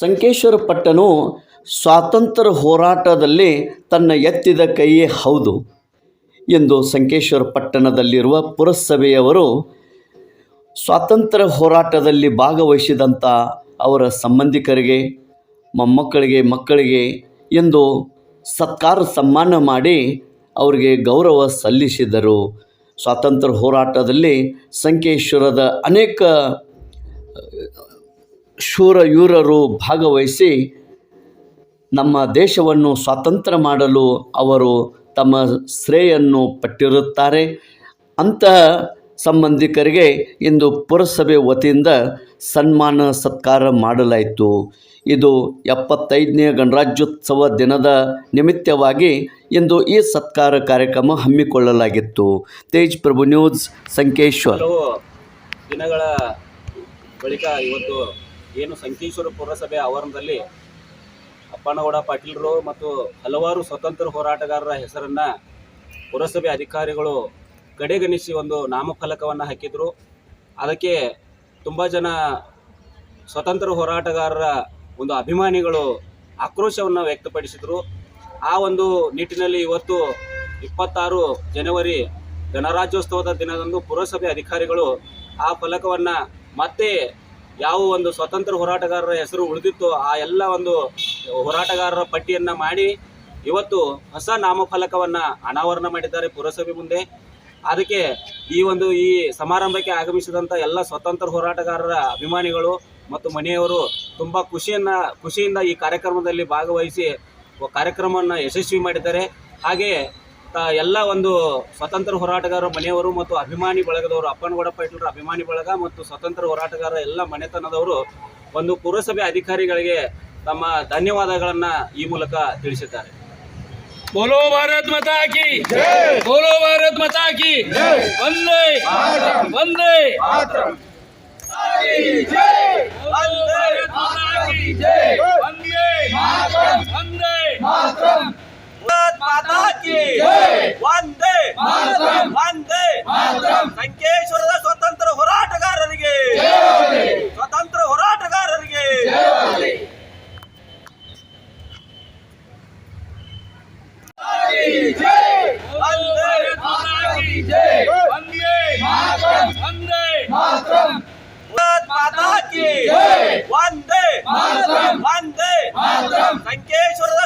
ಸಂಕೇಶ್ವರ ಪಟ್ಟನು ಸ್ವಾತಂತ್ರ್ಯ ಹೋರಾಟದಲ್ಲಿ ತನ್ನ ಎತ್ತಿದ ಕೈಯೇ ಹೌದು ಎಂದು ಸಂಕೇಶ್ವರ ಪಟ್ಟಣದಲ್ಲಿರುವ ಪುರಸಭೆಯವರು ಸ್ವಾತಂತ್ರ್ಯ ಹೋರಾಟದಲ್ಲಿ ಭಾಗವಹಿಸಿದಂಥ ಅವರ ಸಂಬಂಧಿಕರಿಗೆ, ಮೊಮ್ಮಕ್ಕಳಿಗೆ, ಮಕ್ಕಳಿಗೆ ಎಂದು ಸತ್ಕಾರ ಸನ್ಮಾನ ಮಾಡಿ ಅವರಿಗೆ ಗೌರವ ಸಲ್ಲಿಸಿದರು. ಸ್ವಾತಂತ್ರ್ಯ ಹೋರಾಟದಲ್ಲಿ ಸಂಕೇಶ್ವರದ ಅನೇಕ ಶೂರಯೂರರು ಭಾಗವಹಿಸಿ ನಮ್ಮ ದೇಶವನ್ನು ಸ್ವಾತಂತ್ರ್ಯ ಮಾಡಲು ಅವರು ತಮ್ಮ ಶ್ರೇಯನ್ನು ಪಟ್ಟಿರುತ್ತಾರೆ. ಅಂತಹ ಸಂಬಂಧಿಕರಿಗೆ ಇಂದು ಪುರಸಭೆ ವತಿಯಿಂದ ಸನ್ಮಾನ ಸತ್ಕಾರ ಮಾಡಲಾಯಿತು. ಇದು ಎಪ್ಪತ್ತೈದನೇ ಗಣರಾಜ್ಯೋತ್ಸವ ದಿನದ ನಿಮಿತ್ತವಾಗಿ ಇಂದು ಈ ಸತ್ಕಾರ ಕಾರ್ಯಕ್ರಮ ಹಮ್ಮಿಕೊಳ್ಳಲಾಗಿತ್ತು. ತೇಜ್ ಪ್ರಭು ನ್ಯೂಸ್ ಸಂಕೇಶ್ವರ್. ದಿನಗಳ ಬಳಿಕ ಇವತ್ತು ಏನು ಸಂಕೇಶ್ವರ ಪುರಸಭೆ ಆವರಣದಲ್ಲಿ ಅಪ್ಪನಗೌಡ ಪಾಟೀಲರು ಮತ್ತು ಹಲವಾರು ಸ್ವತಂತ್ರ ಹೋರಾಟಗಾರರ ಹೆಸರನ್ನ ಪುರಸಭೆ ಅಧಿಕಾರಿಗಳು ಕಡೆಗಣಿಸಿ ಒಂದು ನಾಮಫಲಕವನ್ನು ಹಾಕಿದರು. ಅದಕ್ಕೆ ತುಂಬ ಜನ ಸ್ವತಂತ್ರ ಹೋರಾಟಗಾರರ ಒಂದು ಅಭಿಮಾನಿಗಳು ಆಕ್ರೋಶವನ್ನು ವ್ಯಕ್ತಪಡಿಸಿದರು. ಆ ಒಂದು ನಿಟ್ಟಿನಲ್ಲಿ ಇವತ್ತು ಇಪ್ಪತ್ತಾರು ಜನವರಿ ಗಣರಾಜ್ಯೋತ್ಸವದ ದಿನದಂದು ಪುರಸಭೆ ಅಧಿಕಾರಿಗಳು ಆ ಫಲಕವನ್ನು ಮತ್ತೆ ಯಾವ ಒಂದು ಸ್ವತಂತ್ರ ಹೋರಾಟಗಾರರ ಹೆಸರು ಉಳಿದಿತ್ತು ಆ ಎಲ್ಲ ಒಂದು ಹೋರಾಟಗಾರರ ಪಟ್ಟಿಯನ್ನು ಮಾಡಿ ಇವತ್ತು ಹೊಸ ನಾಮಫಲಕವನ್ನು ಅನಾವರಣ ಮಾಡಿದ್ದಾರೆ ಪುರಸಭೆ ಮುಂದೆ. ಅದಕ್ಕೆ ಈ ಒಂದು ಈ ಸಮಾರಂಭಕ್ಕೆ ಆಗಮಿಸಿದಂಥ ಎಲ್ಲ ಸ್ವತಂತ್ರ ಹೋರಾಟಗಾರರ ಅಭಿಮಾನಿಗಳು ಮತ್ತು ಮನೆಯವರು ತುಂಬ ಖುಷಿಯನ್ನ ಖುಷಿಯಿಂದ ಈ ಕಾರ್ಯಕ್ರಮದಲ್ಲಿ ಭಾಗವಹಿಸಿ ಕಾರ್ಯಕ್ರಮವನ್ನು ಯಶಸ್ವಿ ಮಾಡಿದ್ದಾರೆ. ಹಾಗೆ ಎಲ್ಲ ಒಂದು ಸ್ವತಂತ್ರ ಹೋರಾಟಗಾರರ ಮನೆಯವರು ಮತ್ತು ಅಭಿಮಾನಿ ಬಳಗದವರು ಅಪ್ಪನಗೌಡ ಪಾಟೀಲರ ಅಭಿಮಾನಿ ಬಳಗ ಮತ್ತು ಸ್ವತಂತ್ರ ಹೋರಾಟಗಾರ ಎಲ್ಲ ಮನೆತನದವರು ಒಂದು ಪುರಸಭೆ ಅಧಿಕಾರಿಗಳಿಗೆ ತಮ್ಮ ಧನ್ಯವಾದಗಳನ್ನು ಈ ಮೂಲಕ ತಿಳಿಸಿದ್ದಾರೆ. ಬೋಲೋ ಭಾರತ್ ಕಿ ಬೋಲೋ ಭಾರತ್ ಕಿ ವಂದೇ ವಂದೇ ಸಂಕೇಶ್ವರದ ಸ್ವತಂತ್ರ ಹೋರಾಟಗಾರರಿಗೆ